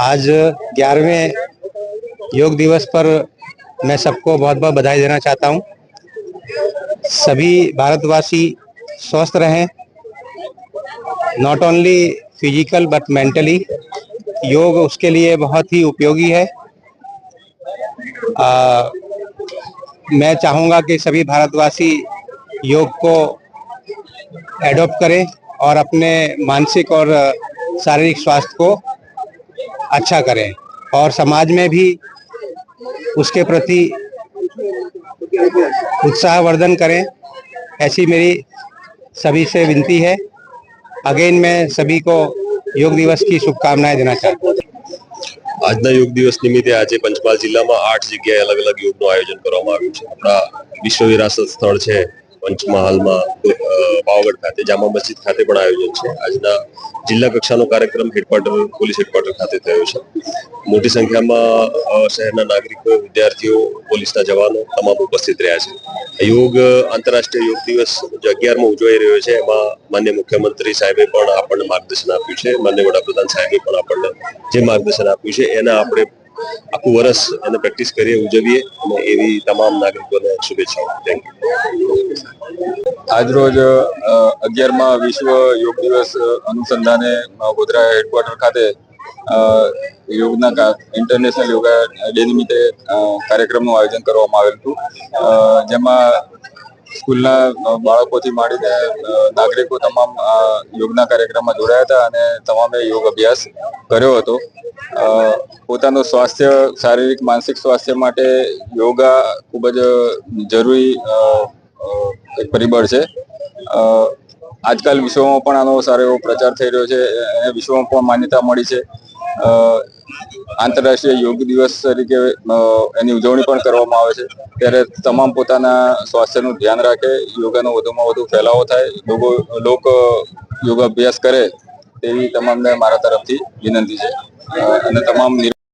आज ग्यारहवें योग दिवस पर मैं सबको बहुत बहुत बधाई देना चाहता हूँ। सभी भारतवासी स्वस्थ रहें। Not only physical but mentally योग उसके लिए बहुत ही उपयोगी है। आ, मैं चाहूँगा कि सभी भारतवासी योग को एडॉप्ट करें और अपने मानसिक और शारीरिक स्वास्थ्य को अच्छा करें और समाज में भी उसके प्रति उत्साहवर्धन करें ऐसी मेरी सभी से विनती है अगेन मैं सभी को योग दिवस की शुभकामनाएं देना चाहता हूँ આજના યોગ દિવસ નિમિત્તે આજે પંચમહાલ જિલ્લામાં આઠ જગ્યાએ અલગ અલગ યોગનું આયોજન કરવામાં આવ્યું છે આપણા વિશ્વ વિરાસત સ્થળ છે પંચમહાલમાં પાવાગઢ ખાતે, જામા મસ્જિદ ખાતે પણ આયોજન છે. આજના જિલ્લા કક્ષાનો કાર્યક્રમ હેડક્વાર્ટર, પોલીસ હેડક્વાર્ટર ખાતે થયો છે. મોટી સંખ્યામાં શહેરના નાગરિકો, વિદ્યાર્થીઓ, પોલીસના જવાનો તમામ ઉપસ્થિત રહ્યા છે. યોગ, આંતરરાષ્ટ્રીય યોગ દિવસ અગિયારમો ઉજવાઈ રહ્યો છે, એમાં માન્ય મુખ્યમંત્રી સાહેબે પણ આપણને માર્ગદર્શન આપ્યું છે. માન્ય વડાપ્રધાન સાહેબે પણ આપણને જે માર્ગદર્શન આપ્યું છે, એના આપણે આખું વર્ષ એને પ્રેક્ટિસ કરીએ, ઉજવીએ અને એવી તમામ નાગરિકોને શુભેચ્છાઓ. થેન્ક યુ આજરોજ અગિયારમાં વિશ્વ યોગ દિવસ અનુસંધાને ગોધરા હેડક્વાર્ટર ખાતે યોગના ઇન્ટરનેશનલ યોગા ડે નિમિત્તે કાર્યક્રમનું આયોજન કરવામાં આવેલ હતું. જેમાં સ્કૂલના બાળકોથી માંડીને નાગરિકો તમામ યોગના કાર્યક્રમમાં જોડાયા હતા અને તમામે યોગ અભ્યાસ કર્યો હતો. પોતાનું સ્વાસ્થ્ય, શારીરિક, માનસિક સ્વાસ્થ્ય માટે યોગા ખૂબ જ જરૂરી એક પરિબળ છે. આજકાલ વિશ્વમાં પણ આનો સારો એવો પ્રચાર થઈ રહ્યો છે. અને વિશ્વમાં પણ માન્યતા મળી છે. આંતરરાષ્ટ્રીય યોગ દિવસ તરીકે એની ઉજવણી પણ કરવામાં આવે છે. ત્યારે તમામ પોતાના સ્વાસ્થ્યનું ધ્યાન રાખે, યોગાનો વધુમાં વધુ ફેલાવો થાય લોકો લોક યોગાભ્યાસ કરે, તેવી તમામને મારા તરફથી વિનંતી છે. અને તમામ